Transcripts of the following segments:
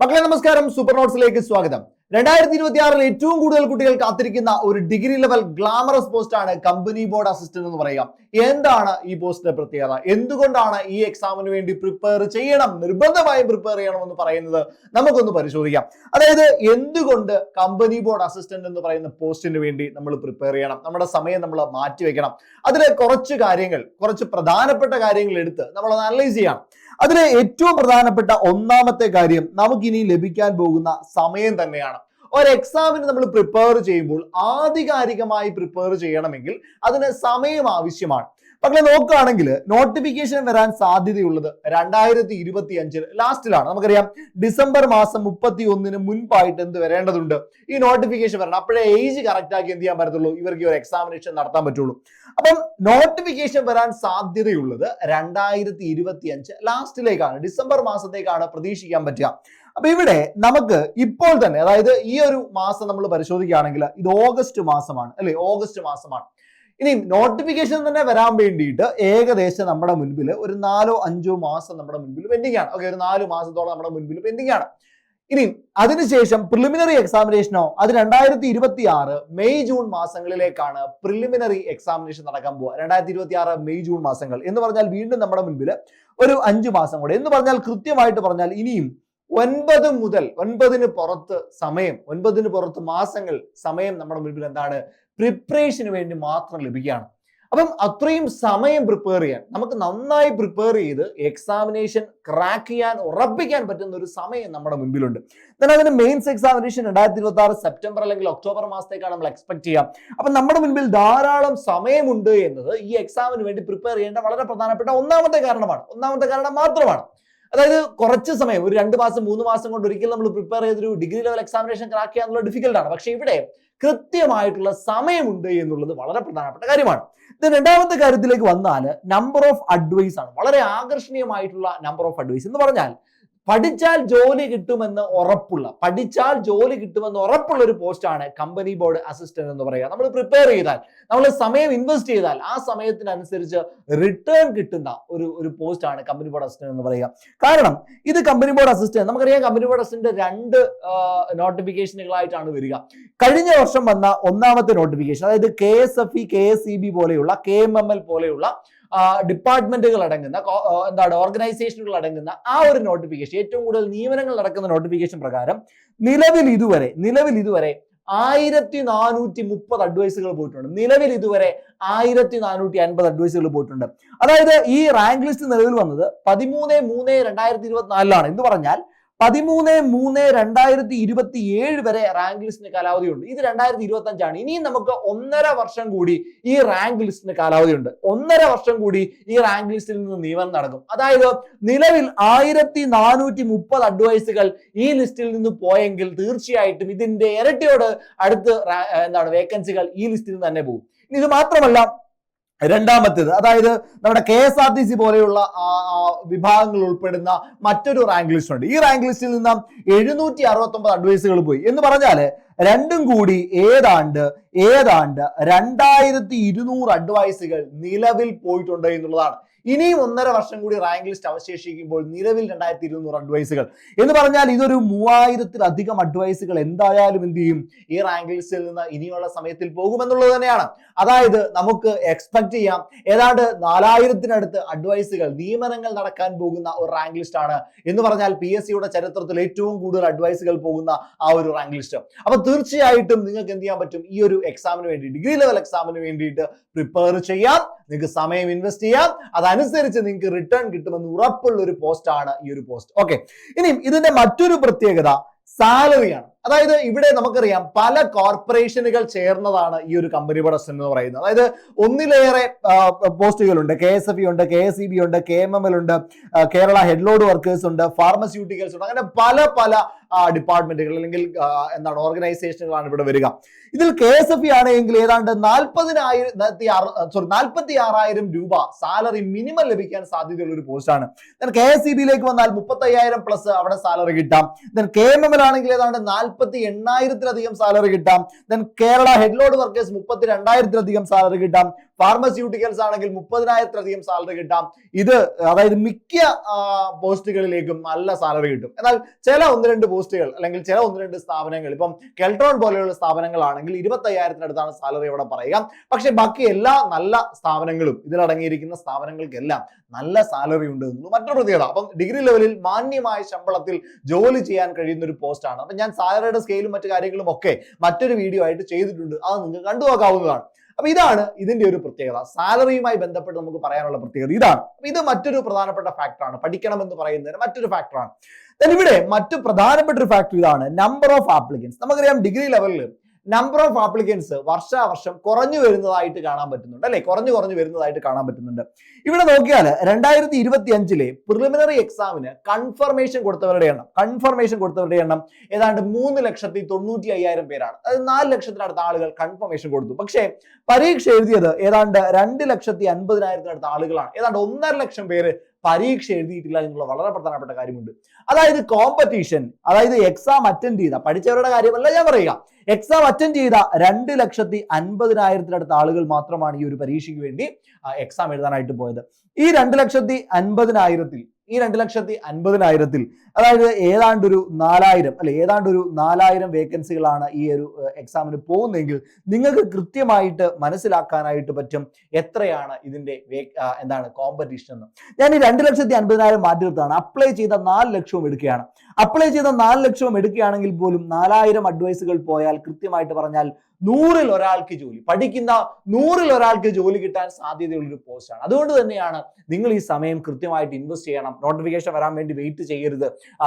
മക്കളെ നമസ്കാരം സൂപ്പർ നോട്ട്സിലേക്ക് സ്വാഗതം. രണ്ടായിരത്തി ഇരുപത്തി ആറിൽ ഏറ്റവും കൂടുതൽ കുട്ടികൾ കാത്തിരിക്കുന്ന ഒരു ഡിഗ്രി ലെവൽ ഗ്ലാമറസ് പോസ്റ്റ് ആണ് കമ്പനി ബോർഡ് അസിസ്റ്റന്റ് എന്ന് പറയുക. എന്താണ് ഈ പോസ്റ്റിന്റെ പ്രത്യേകത? എന്തുകൊണ്ടാണ് ഈ എക്സാമിന് വേണ്ടി പ്രിപ്പയർ ചെയ്യണം? നിർബന്ധമായും പ്രിപ്പയർ ചെയ്യണം എന്ന് പറയുന്നത് നമുക്കൊന്ന് പരിശോധിക്കാം. അതായത് എന്തുകൊണ്ട് കമ്പനി ബോർഡ് അസിസ്റ്റന്റ് എന്ന് പറയുന്ന പോസ്റ്റിന് വേണ്ടി നമ്മൾ പ്രിപ്പയർ ചെയ്യണം? നമ്മുടെ സമയം നമ്മൾ മാറ്റിവെക്കണം അതിൽ കുറച്ച് കാര്യങ്ങൾ കുറച്ച് പ്രധാനപ്പെട്ട കാര്യങ്ങൾ എടുത്ത് നമ്മൾ അനലൈസ് ചെയ്യണം. അതിലെ ഏറ്റവും പ്രധാനപ്പെട്ട ഒന്നാമത്തെ കാര്യം നമുക്കിനി ലഭിക്കാൻ പോകുന്ന സമയം തന്നെയാണ്. ഒരു എക്സാമിന് നമ്മൾ പ്രിപ്പയർ ചെയ്യുമ്പോൾ ആധികാരികമായി പ്രിപ്പയർ ചെയ്യണമെങ്കിൽ അതിന് സമയം ആവശ്യമാണ്. പക്ഷെ നോക്കുകയാണെങ്കിൽ നോട്ടിഫിക്കേഷൻ വരാൻ സാധ്യതയുള്ളത് രണ്ടായിരത്തി ഇരുപത്തി അഞ്ചിൽ ലാസ്റ്റിലാണ് നമുക്കറിയാം ഡിസംബർ മാസം മുപ്പത്തി ഒന്നിന് മുൻപായിട്ട് എന്ത് വരേണ്ടതുണ്ട്? ഈ നോട്ടിഫിക്കേഷൻ വരണം. അപ്പോഴേ ഏജ് കറക്റ്റ് ആക്കി എന്ത് ചെയ്യാൻ പറ്റത്തുള്ളൂ? ഇവർക്ക് ഒരു എക്സാമിനേഷൻ നടത്താൻ പറ്റുള്ളൂ. അപ്പം നോട്ടിഫിക്കേഷൻ വരാൻ സാധ്യതയുള്ളത് രണ്ടായിരത്തി ഇരുപത്തി അഞ്ച് ലാസ്റ്റിലേക്കാണ് ഡിസംബർ മാസത്തേക്കാണ് പ്രതീക്ഷിക്കാൻ പറ്റുക. അപ്പൊ ഇവിടെ നമുക്ക് ഇപ്പോൾ തന്നെ അതായത് ഈ ഒരു മാസം നമ്മൾ പരിശോധിക്കുകയാണെങ്കിൽ ഇത് ഓഗസ്റ്റ് മാസമാണ് അല്ലെ? ഓഗസ്റ്റ് മാസമാണ്. ഇനി നോട്ടിഫിക്കേഷൻ തന്നെ വരാൻ വേണ്ടിയിട്ട് ഏകദേശം നമ്മുടെ മുൻപിൽ ഒരു നാലോ അഞ്ചോ മാസം നമ്മുടെ മുൻപിൽ പെൻഡിങ് ആണ്. ഓക്കെ ഒരു നാല് മാസത്തോളം നമ്മുടെ മുൻപിൽ പെൻഡിങ് ആണ്. ഇനി അതിനുശേഷം പ്രിലിമിനറി എക്സാമിനേഷനോ അത് രണ്ടായിരത്തി ഇരുപത്തി ആറ് മെയ് ജൂൺ മാസങ്ങളിലേക്കാണ് പ്രിലിമിനറി എക്സാമിനേഷൻ നടക്കാൻ പോവുക. രണ്ടായിരത്തി ഇരുപത്തി ആറ് മെയ് ജൂൺ മാസങ്ങൾ. എന്ന് പറഞ്ഞാൽ വീണ്ടും നമ്മുടെ മുൻപിൽ ഒരു അഞ്ച് മാസം കൂടെ. എന്ന് പറഞ്ഞാൽ കൃത്യമായിട്ട് പറഞ്ഞാൽ ഇനിയും ഒൻപത് മുതൽ ഒൻപതിന് പുറത്ത് സമയം ഒൻപതിന് പുറത്ത് മാസങ്ങൾ സമയം നമ്മുടെ മുൻപിൽ എന്താണ്? പ്രിപ്പറേഷന് വേണ്ടി മാത്രം ലഭിക്കുകയാണ്. അപ്പം അത്രയും സമയം പ്രിപ്പയർ ചെയ്യാൻ നമുക്ക് നന്നായി പ്രിപ്പയർ ചെയ്ത് എക്സാമിനേഷൻ ക്രാക്ക് ചെയ്യാൻ ഉറപ്പിക്കാൻ പറ്റുന്ന ഒരു സമയം നമ്മുടെ മുമ്പിലുണ്ട് എന്നാൽ അതിന് മെയിൻസ് എക്സാമിനേഷൻ രണ്ടായിരത്തി ഇരുപത്തി ആറ് സെപ്റ്റംബർ അല്ലെങ്കിൽ ഒക്ടോബർ മാസത്തേക്കാണ് നമ്മൾ എക്സ്പെക്ട് ചെയ്യാം അപ്പം നമ്മുടെ മുൻപിൽ ധാരാളം സമയമുണ്ട് എന്നത് ഈ എക്സാമിന് വേണ്ടി പ്രിപ്പയർ ചെയ്യേണ്ട വളരെ പ്രധാനപ്പെട്ട ഒന്നാമത്തെ കാരണമാണ്. ഒന്നാമത്തെ കാരണം മാത്രമാണ്. അതായത് കുറച്ച് സമയം ഒരു രണ്ട് മാസം മൂന്ന് മാസം കൊണ്ട് ഒരിക്കലും നമ്മൾ പ്രിപ്പയർ ചെയ്തൊരു ഡിഗ്രി ലെവൽ എക്സാമിനേഷൻ ക്രാക്ക് ചെയ്യാനുള്ള ഡിഫിക്കൽട്ട് ആണ്. പക്ഷേ ഇവിടെ കൃത്യമായിട്ടുള്ള സമയമുണ്ട് എന്നുള്ളത് വളരെ പ്രധാനപ്പെട്ട കാര്യമാണ്. രണ്ടാമത്തെ കാര്യത്തിലേക്ക് വന്നാൽ നമ്പർ ഓഫ് അഡ്വൈസ് ആണ്. വളരെ ആകർഷണീയമായിട്ടുള്ള നമ്പർ ഓഫ് അഡ്വൈസ് എന്ന് പറഞ്ഞാൽ പഠിച്ചാൽ ജോലി കിട്ടുമെന്ന് ഉറപ്പുള്ള പഠിച്ചാൽ ജോലി കിട്ടുമെന്ന് ഉറപ്പുള്ള ഒരു പോസ്റ്റാണ് കമ്പനി ബോർഡ് അസിസ്റ്റന്റ് എന്ന് പറയുക. നമ്മൾ പ്രിപ്പയർ ചെയ്താൽ നമ്മൾ സമയം ഇൻവെസ്റ്റ് ചെയ്താൽ ആ സമയത്തിനനുസരിച്ച് റിട്ടേൺ കിട്ടുന്ന ഒരു ഒരു പോസ്റ്റ് ആണ് കമ്പനി ബോർഡ് അസിസ്റ്റന്റ് എന്ന് പറയുക. കാരണം ഇത് കമ്പനി ബോർഡ് അസിസ്റ്റന്റ് നമുക്കറിയാം കമ്പനി ബോർഡ് അസിസ്റ്റന്റ് രണ്ട് നോട്ടിഫിക്കേഷനുകളായിട്ടാണ് വരിക. കഴിഞ്ഞ വർഷം വന്ന ഒന്നാമത്തെ നോട്ടിഫിക്കേഷൻ അതായത് K S F E K S E B പോലെയുള്ള കെ എം എം എൽ പോലെയുള്ള ഡിപ്പാർട്ട്മെന്റുകൾ അടങ്ങുന്ന എന്താണ് ഓർഗനൈസേഷനുകൾ അടങ്ങുന്ന ആ ഒരു നോട്ടിഫിക്കേഷൻ ഏറ്റവും കൂടുതൽ നിയമനങ്ങൾ നടക്കുന്ന നോട്ടിഫിക്കേഷൻ പ്രകാരം നിലവിൽ ഇതുവരെ നിലവിൽ ഇതുവരെ ആയിരത്തി നാനൂറ്റി മുപ്പത് അഡ്വൈസുകൾ പോയിട്ടുണ്ട്. നിലവിൽ ഇതുവരെ ആയിരത്തി നാനൂറ്റി അൻപത് അഡ്വൈസുകൾ പോയിട്ടുണ്ട്. അതായത് ഈ റാങ്ക് ലിസ്റ്റ് നിലവിൽ വന്നത് പതിമൂന്ന് മൂന്ന് രണ്ടായിരത്തി ഇരുപത്തിനാലിലാണ് എന്ന് പറഞ്ഞാൽ പതിമൂന്ന് മൂന്ന് രണ്ടായിരത്തി ഇരുപത്തി ഏഴ് വരെ റാങ്ക് ലിസ്റ്റിന് കാലാവധിയുണ്ട്. ഇത് രണ്ടായിരത്തി ഇരുപത്തി അഞ്ചാണ് ഇനിയും നമുക്ക് ഒന്നര വർഷം കൂടി ഈ റാങ്ക് ലിസ്റ്റിന് കാലാവധിയുണ്ട്. ഒന്നര വർഷം കൂടി ഈ റാങ്ക് ലിസ്റ്റിൽ നിന്ന് നിയമനം നടക്കും. അതായത് നിലവിൽ ആയിരത്തി നാനൂറ്റി മുപ്പത് അഡ്വൈസുകൾ ഈ ലിസ്റ്റിൽ നിന്ന് പോയെങ്കിൽ തീർച്ചയായിട്ടും ഇതിന്റെ ഇരട്ടിയോട് അടുത്ത് എന്താണ് വേക്കൻസികൾ ഈ ലിസ്റ്റിൽ തന്നെ പോകും. ഇത് മാത്രമല്ല രണ്ടാമത്തേത് അതായത് നമ്മുടെ K S R T C പോലെയുള്ള വിഭാഗങ്ങൾ ഉൾപ്പെടുന്ന മറ്റൊരു റാങ്ക് ലിസ്റ്റ് ഉണ്ട്. ഈ റാങ്ക് ലിസ്റ്റിൽ നിന്ന് എഴുന്നൂറ്റി അറുപത്തി ഒമ്പത് അഡ്വൈസുകൾ പോയി. എന്ന് പറഞ്ഞാൽ രണ്ടും കൂടി ഏതാണ്ട് ഏതാണ്ട് രണ്ടായിരത്തി ഇരുന്നൂറ് അഡ്വൈസുകൾ നിലവിൽ പോയിട്ടുണ്ട് എന്നുള്ളതാണ്. ഇനിയും ഒന്നര വർഷം കൂടി റാങ്ക് ലിസ്റ്റ് അവശേഷിക്കുമ്പോൾ നിലവിൽ രണ്ടായിരത്തി ഇരുന്നൂറ് അഡ്വൈസുകൾ എന്ന് പറഞ്ഞാൽ ഇതൊരു മൂവായിരത്തിലധികം അഡ്വൈസുകൾ എന്തായാലും എന്ത് ചെയ്യും? ഈ റാങ്ക് ലിസ്റ്റിൽ നിന്ന് ഇനിയുള്ള സമയത്തിൽ പോകുമെന്നുള്ളത് തന്നെയാണ്. അതായത് നമുക്ക് എക്സ്പെക്ട് ചെയ്യാം. ഏതാണ്ട് നാലായിരത്തിനടുത്ത് അഡ്വൈസുകൾ നിയമനങ്ങൾ നടക്കാൻ പോകുന്ന ഒരു റാങ്ക് ലിസ്റ്റ് ആണ്. എന്ന് പറഞ്ഞാൽ പി എസ് സിയുടെ ചരിത്രത്തിൽ ഏറ്റവും കൂടുതൽ അഡ്വൈസുകൾ പോകുന്ന ആ ഒരു റാങ്ക് ലിസ്റ്റ്. അപ്പൊ തീർച്ചയായിട്ടും നിങ്ങൾക്ക് എന്ത് ചെയ്യാൻ പറ്റും? ഈ ഒരു എക്സാമിന് വേണ്ടി ഡിഗ്രി ലെവൽ എക്സാമിന് വേണ്ടിയിട്ട് പ്രിപ്പയർ ചെയ്യാം. നിങ്ങൾക്ക് സമയം ഇൻവെസ്റ്റ് ചെയ്യാം. അതനുസരിച്ച് നിങ്ങൾക്ക് റിട്ടേൺ കിട്ടുമെന്ന് ഉറപ്പുള്ള ഒരു പോസ്റ്റ് ആണ് ഈ ഒരു പോസ്റ്റ് ഓക്കെ ഇനിയും ഇതിന്റെ മറ്റൊരു പ്രത്യേകത സാലറിയാണ് അതായത് ഇവിടെ നമുക്കറിയാം പല കോർപ്പറേഷനുകൾ ചേർന്നതാണ് ഈ ഒരു കമ്പനി പ്രൊഡക്ഷൻ എന്ന് പറയുന്നത്. അതായത് ഒന്നിലേറെ പോസ്റ്റുകളുണ്ട്. കെ എസ് എഫ് ഉണ്ട് കെ എസ് ഇ ബി ഉണ്ട് കെ എം എം എൽ ഉണ്ട് കേരള ഹെഡ്ലോഡ് വർക്കേഴ്സ് ഉണ്ട് ഫാർമസ്യൂട്ടിക്കൽസ് ഉണ്ട്. അങ്ങനെ പല പല ഡിപ്പാർട്ട്മെന്റുകൾ അല്ലെങ്കിൽ എന്താണ് ഓർഗനൈസേഷനുകളാണ് ഇവിടെ വരിക. ഇതിൽ കെ എസ് എഫ് ഇ ആണെങ്കിൽ ഏതാണ്ട് നാൽപ്പതിനായിരം സോറി നാൽപ്പത്തി ആറായിരം രൂപ സാലറി മിനിമം ലഭിക്കാൻ സാധ്യതയുള്ള ഒരു പോസ്റ്റാണ്. കെ എസ് സി ബിയിലേക്ക് വന്നാൽ മുപ്പത്തയ്യായിരം പ്ലസ് അവിടെ സാലറി കിട്ടാം. Then K M M L ആണെങ്കിൽ ഏതാണ്ട് നാൽപ്പത്തി എണ്ണായിരത്തിലധികം സാലറി കിട്ടാം. ദെൻ കേരള ഹെഡ്ലോഡ് വർക്കേഴ്സ് മുപ്പത്തി രണ്ടായിരത്തിലധികം സാലറി കിട്ടാം. ഫാർമസ്യൂട്ടിക്കൽസ് ആണെങ്കിൽ മുപ്പതിനായിരത്തിലധികം സാലറി കിട്ടാം. ഇത് അതായത് മിക്ക പോസ്റ്റുകളിലേക്കും നല്ല സാലറി കിട്ടും. എന്നാൽ ചില ഒന്ന് രണ്ട് പോസ്റ്റുകൾ അല്ലെങ്കിൽ ചില ഒന്ന് രണ്ട് സ്ഥാപനങ്ങൾ ഇപ്പം കെൽട്രോൺ പോലെയുള്ള സ്ഥാപനങ്ങളാണെങ്കിൽ ഇരുപത്തി അയ്യായിരത്തിനടുത്താണ് സാലറി അവിടെ പറയുക. പക്ഷെ ബാക്കി എല്ലാ നല്ല സ്ഥാപനങ്ങളും ഇതിലടങ്ങിയിരിക്കുന്ന സ്ഥാപനങ്ങൾക്കെല്ലാം നല്ല സാലറി ഉണ്ട് എന്നുള്ളത് മറ്റൊരു പ്രത്യേകത. അപ്പം ഡിഗ്രി ലെവലിൽ മാന്യമായ ശമ്പളത്തിൽ ജോലി ചെയ്യാൻ കഴിയുന്ന ഒരു പോസ്റ്റാണ് അപ്പം ഞാൻ സാലറിയുടെ സ്കെയിലും മറ്റു കാര്യങ്ങളും ഒക്കെ മറ്റൊരു വീഡിയോ ആയിട്ട് ചെയ്തിട്ടുണ്ട്. അത് നിങ്ങൾക്ക് കണ്ടു നോക്കാവുന്നതാണ്. അപ്പൊ ഇതാണ് ഇതിന്റെ ഒരു പ്രത്യേകത. സാലറിയുമായി ബന്ധപ്പെട്ട് നമുക്ക് പറയാനുള്ള പ്രത്യേകത ഇതാണ്. ഇത് മറ്റൊരു പ്രധാനപ്പെട്ട ഫാക്ടറാണ് പഠിക്കണം എന്ന് പറയുന്നതിന് മറ്റൊരു ഫാക്ടറാണ് ഇവിടെ മറ്റു പ്രധാനപ്പെട്ട ഒരു ഫാക്ടർ ഇതാണ്. നമ്പർ ഓഫ് ആപ്ലിക്കൻസ് നമുക്കറിയാം ഡിഗ്രി ലെവലിൽ നമ്പർ ഓഫ് ആപ്ലിക്കൻസ് വർഷാവർഷം കുറഞ്ഞു വരുന്നതായിട്ട് കാണാൻ പറ്റുന്നുണ്ട് അല്ലെ? കുറഞ്ഞു കുറഞ്ഞു വരുന്നതായിട്ട് കാണാൻ പറ്റുന്നുണ്ട്. ഇവിടെ നോക്കിയാൽ രണ്ടായിരത്തി ഇരുപത്തി അഞ്ചിലെ പ്രിലിമിനറി എക്സാമിന് കൺഫർമേഷൻ കൊടുത്തവരുടെ എണ്ണം കൺഫർമേഷൻ കൊടുത്തവരുടെ എണ്ണം ഏതാണ്ട് മൂന്ന് ലക്ഷത്തി തൊണ്ണൂറ്റി അയ്യായിരം പേരാണ്. അതായത് നാല് ലക്ഷത്തിനടുത്ത ആളുകൾ കൺഫർമേഷൻ കൊടുത്തു. പക്ഷേ പരീക്ഷ എഴുതിയത് ഏതാണ്ട് രണ്ട് ലക്ഷത്തി അൻപതിനായിരത്തിനടുത്ത ആളുകളാണ്. ഏതാണ്ട് ഒന്നര ലക്ഷം പേര് പരീക്ഷ എഴുതിയിട്ടില്ല എന്നുള്ള വളരെ പ്രധാനപ്പെട്ട കാര്യമുണ്ട്. അതായത് കോമ്പറ്റീഷൻ അതായത് എക്സാം അറ്റൻഡ് ചെയ്ത പഠിച്ചവരുടെ കാര്യമല്ല ഞാൻ പറയുക. എക്സാം അറ്റൻഡ് ചെയ്ത രണ്ട് ലക്ഷത്തി അൻപതിനായിരത്തിനടുത്ത ആളുകൾ മാത്രമാണ് ഈ ഒരു പരീക്ഷയ്ക്ക് വേണ്ടി എക്സാം എഴുതാനായിട്ട് പോയത്. ഈ രണ്ട് ലക്ഷത്തി അൻപതിനായിരത്തിൽ ഈ രണ്ട് ലക്ഷത്തി അൻപതിനായിരത്തിൽ അതായത് ഏതാണ്ട് ഒരു നാലായിരം അല്ലെ ഏതാണ്ട് ഒരു നാലായിരം വേക്കൻസികളാണ് ഈ ഒരു എക്സാമിന് പോകുന്നതെങ്കിൽ നിങ്ങൾക്ക് കൃത്യമായിട്ട് മനസ്സിലാക്കാനായിട്ട് പറ്റും എത്രയാണ് ഇതിന്റെ എന്താണ് കോമ്പറ്റീഷൻ എന്ന്. ഞാൻ ഈ രണ്ട് ലക്ഷത്തി അൻപതിനായിരം മാറ്റി അപ്ലൈ ചെയ്ത നാല് ലക്ഷവും എടുക്കുകയാണ്. അപ്ലൈ ചെയ്ത നാല് ലക്ഷവും എടുക്കുകയാണെങ്കിൽ പോലും നാലായിരം അഡ്വൈസുകൾ പോയാൽ കൃത്യമായിട്ട് പറഞ്ഞാൽ നൂറിൽ ഒരാൾക്ക് ജോലി. പഠിക്കുന്ന നൂറിൽ ഒരാൾക്ക് ജോലി കിട്ടാൻ സാധ്യതയുള്ള ഒരു പോസ്റ്റാണ് അതുകൊണ്ട് തന്നെയാണ് നിങ്ങൾ ഈ സമയം കൃത്യമായിട്ട് ഇൻവെസ്റ്റ് ചെയ്യണം. നോട്ടിഫിക്കേഷൻ വരാൻ വേണ്ടി വെയിറ്റ് ചെയ്യരുത്.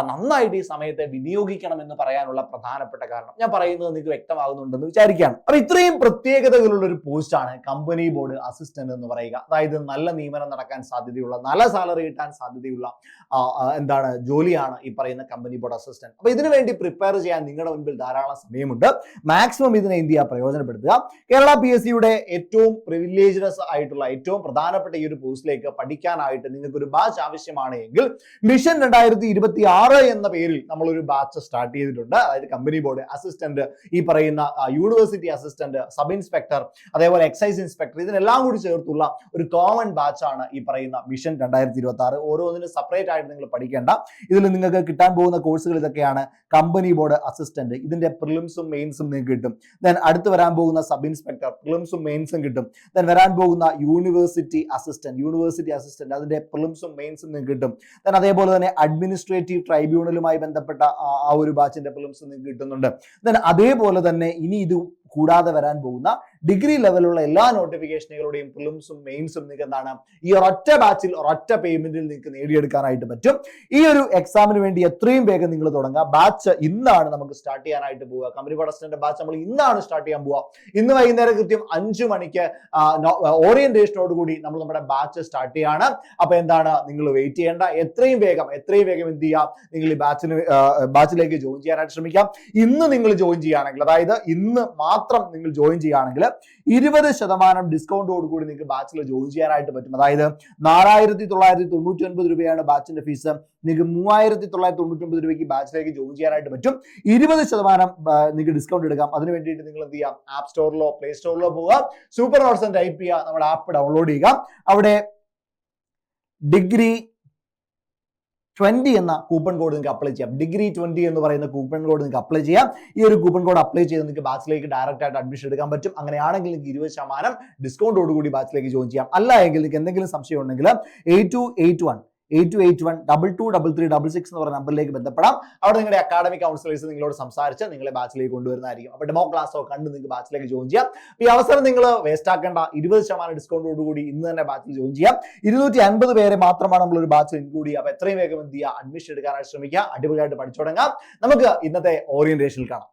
നന്നായിട്ട് ഈ സമയത്തെ വിനിയോഗിക്കണം എന്ന് പറയാനുള്ള പ്രധാനപ്പെട്ട കാരണം. ഞാൻ പറയുന്നത് നിങ്ങൾക്ക് വ്യക്തമാകുന്നുണ്ടെന്ന് വിചാരിക്കുകയാണ്. അപ്പൊ ഇത്രയും പ്രത്യേകതകളുള്ള ഒരു പോസ്റ്റാണ് കമ്പനി ബോർഡ് അസിസ്റ്റന്റ് എന്ന് പറയുക. അതായത് നല്ല നിയമനം നടക്കാൻ സാധ്യതയുള്ള നല്ല സാലറി കിട്ടാൻ സാധ്യതയുള്ള എന്താണ് ജോലിയാണ് ഈ പറയുന്ന കമ്പനി ബോർഡ് അസിസ്റ്റന്റ് അപ്പൊ ഇതിനു വേണ്ടി പ്രിപ്പയർ ചെയ്യാൻ നിങ്ങളുടെ മുൻപിൽ ധാരാളം സമയമുണ്ട്. മാക്സിമം ഇതിനെ എന്ത് ചെയ്യുക പ്രയോജനപ്പെടുത്തുക. കേരള പി എസ് സിയുടെ ഏറ്റവും പ്രിവിലേജസ് ആയിട്ടുള്ള ഏറ്റവും പ്രധാനപ്പെട്ട ഈ ഒരു പോസ്റ്റിലേക്ക് പഠിക്കാനായിട്ട് നിങ്ങൾക്ക് ഒരു ബാച്ച് ആവശ്യമാണ് എങ്കിൽ മിഷൻ രണ്ടായിരത്തി ഇരുപത്തി ആറ് എന്ന പേരിൽ നമ്മൾ ഒരു ബാച്ച് സ്റ്റാർട്ട് ചെയ്തിട്ടുണ്ട്. അതായത് കമ്പനി ബോർഡ് അസിസ്റ്റന്റ് ഈ പറയുന്ന യൂണിവേഴ്സിറ്റി അസിസ്റ്റന്റ് സബ് ഇൻസ്പെക്ടർ അതേപോലെ എക്സൈസ് ഇൻസ്പെക്ടർ ഇതിനെല്ലാം കൂടി ചേർത്തുള്ള ഒരു കോമൺ ബാച്ച് ആണ് ഈ പറയുന്ന മിഷൻ രണ്ടായിരത്തി ഇരുപത്തി ആറ് ഓരോന്നിനും സെപ്പറേറ്റ് ആയിട്ട് നിങ്ങൾ പഠിക്കേണ്ട. ഇതിൽ നിങ്ങൾക്ക് കിട്ടാൻ പോകുന്ന കോഴ്സുകൾ ഇതൊക്കെയാണ്. കമ്പനി ബോർഡ് അസിസ്റ്റന്റ് ഇതിന്റെ പ്രിലിംസും മെയിൻസും നിങ്ങൾക്ക് കിട്ടും. ദെൻ അടുത്ത് വരാൻ പോകുന്ന സബ് ഇൻസ്പെക്ടർ പ്രിലിംസും മെയിൻസും കിട്ടും. ദെൻ വരാൻ പോകുന്ന യൂണിവേഴ്സിറ്റി അസിസ്റ്റന്റ് യൂണിവേഴ്സിറ്റി അസിസ്റ്റന്റ് അതിന്റെ പ്രിലിംസും മെയിൻസും നിങ്ങൾക്ക് കിട്ടും. ദെൻ അതേപോലെ തന്നെ അഡ്മിനിസ്ട്രേറ്റീവ് ട്രൈബ്യൂണലുമായി ബന്ധപ്പെട്ട ആ ഒരു ബാച്ചിന്റെ പ്രിലിംസും നിങ്ങൾക്ക് കിട്ടുന്നുണ്ട്. ദെൻ അതേപോലെ തന്നെ ഇനി ഇത് കൂടാതെ വരാൻ പോകുന്ന ഡിഗ്രി ലെവലുള്ള എല്ലാ നോട്ടിഫിക്കേഷനുകളുടെയും പ്രിലിംസും മെയിൻസും നിങ്ങൾക്ക് എന്താണ് ഈ ഒരൊറ്റ ബാച്ചിൽ ഒരൊറ്റ പേയ്മെന്റിൽ നിങ്ങൾക്ക് നേടിയെടുക്കാനായിട്ട് പറ്റും. ഈ ഒരു എക്സാമിന് വേണ്ടി എത്രയും വേഗം നിങ്ങൾ തുടങ്ങുക. ബാച്ച് ഇന്നാണ് നമുക്ക് സ്റ്റാർട്ട് ചെയ്യാനായിട്ട് പോവുക. കമ്പനി പ്രൊഡക്ഷന്റെ ബാച്ച് നമ്മൾ ഇന്നാണ് സ്റ്റാർട്ട് ചെയ്യാൻ പോവുക. ഇന്ന് വൈകുന്നേരം കൃത്യം അഞ്ചു മണിക്ക് ഓറിയന്റേഷനോട് കൂടി നമ്മൾ നമ്മുടെ ബാച്ച് സ്റ്റാർട്ട് ചെയ്യാണ്. അപ്പൊ എന്താണ്? നിങ്ങൾ വെയിറ്റ് ചെയ്യേണ്ട. എത്രയും വേഗം എത്രയും വേഗം എന്ത് ചെയ്യാം നിങ്ങൾ ഈ ബാച്ചിന് ബാച്ചിലേക്ക് ജോയിൻ ചെയ്യാനായിട്ട് ശ്രമിക്കാം. ഇന്ന് നിങ്ങൾ ജോയിൻ ചെയ്യുകയാണെങ്കിൽ അതായത് ഇന്ന് മാത്രം നിങ്ങൾ ജോയിൻ ചെയ്യുകയാണെങ്കിൽ ഇരുപത് ശതമാനം ഡിസ്കൗണ്ടോട് കൂടി നിങ്ങൾക്ക് ബാച്ചിൽ ജോയിൻ ചെയ്യാനായിട്ട് പറ്റും. അതായത് നാലായിരത്തി തൊള്ളായിരത്തി തൊണ്ണൂറ്റി ഒൻപത് രൂപയാണ് ബാച്ചിന്റെ ഫീസ് നിങ്ങൾക്ക് മൂവായിരത്തി തൊള്ളായിരത്തി തൊണ്ണൂറ്റി രൂപയ്ക്ക് ബാച്ചിലേക്ക് ജോയിൻ ചെയ്യാനായിട്ട് പറ്റും. ഇരുപത് ശതമാനം നിങ്ങൾക്ക് ഡിസ്കൗണ്ട് എടുക്കാം. അതിന് വേണ്ടിയിട്ട് നിങ്ങൾ എന്ത് ചെയ്യാം? ആപ്പ് സ്റ്റോറിലോ പ്ലേ സ്റ്റോറിലോ പോവുക. സൂപ്പർ എന്ന് ടൈപ്പ് ചെയ്യുക നമ്മുടെ ആപ്പ് ഡൗൺലോഡ് ചെയ്യുക. അവിടെ ഡിഗ്രി ട്വന്റി എന്ന കൂപ്പൺ കോഡ് നിങ്ങൾക്ക് അപ്ലൈ ചെയ്യാം. ഡിഗ്രി ട്വന്റി എന്ന് പറയുന്ന കൂപ്പൺ കോഡ് നിങ്ങൾക്ക് അപ്ലൈ ചെയ്യാം. ഈ ഒരു കൂപ്പൺ കോഡ് അപ്ലൈ ചെയ്ത് നിങ്ങൾക്ക് ബാച്ചിലേക്ക് ഡയറക്റ്റ് ആയിട്ട് അഡ്മിഷൻ എടുക്കാൻ പറ്റും. അങ്ങനെയാണെങ്കിൽ നിങ്ങൾക്ക് ഇരുപത് ശതമാനം ഡിസ്കൗണ്ടോട് കൂടി ബാച്ചിലേക്ക് ജോയിൻ ചെയ്യാം. അല്ല എങ്കിൽ നിങ്ങൾക്ക് എന്തെങ്കിലും സംശയം ഉണ്ടെങ്കിൽ eight two eight one eight two eight one double two double three double six എന്ന് പറഞ്ഞ നമ്പറിലേക്ക് ബന്ധപ്പെടാം. അവിടെ നിങ്ങളുടെ അക്കാഡമിക് കൗൺസിലേഴ്സ് നിങ്ങളോട് സംസാരിച്ച് നിങ്ങളെ ബാച്ചിലേക്ക് കൊണ്ടുവരുന്നതായിരിക്കും. അപ്പോൾ ഡെമോ ക്ലാസ്സോ കണ്ട് നിങ്ങൾക്ക് ബാച്ചിലേക്ക് ജോയിൻ ചെയ്യാം. ഈ അവസരം നിങ്ങൾ വേസ്റ്റ് ആക്കേണ്ട. ഇരുപത് ശതമാനം ഡിസ്കൗണ്ടോട് കൂടി ഇന്ന് തന്നെ ബാച്ചിൽ ജോയിൻ ചെയ്യാം. ഇരുന്നൂറ്റി അൻപത് പേരെ മാത്രമാണ് നമ്മൾ ഒരു ബാച്ചിൽ ഇൻക്ലൂഡ് ചെയ്യുക. അപ്പോൾ എത്രയും വേഗം എന്ത് ചെയ്യുക? അഡ്മിഷൻ എടുക്കാനായിട്ട് ശ്രമിക്കുക. അടിപൊളിയായിട്ട് പഠിച്ചു തുടങ്ങാം നമുക്ക് ഇന്നത്തെ ഓറിയന്റേഷനിൽ കാണാം.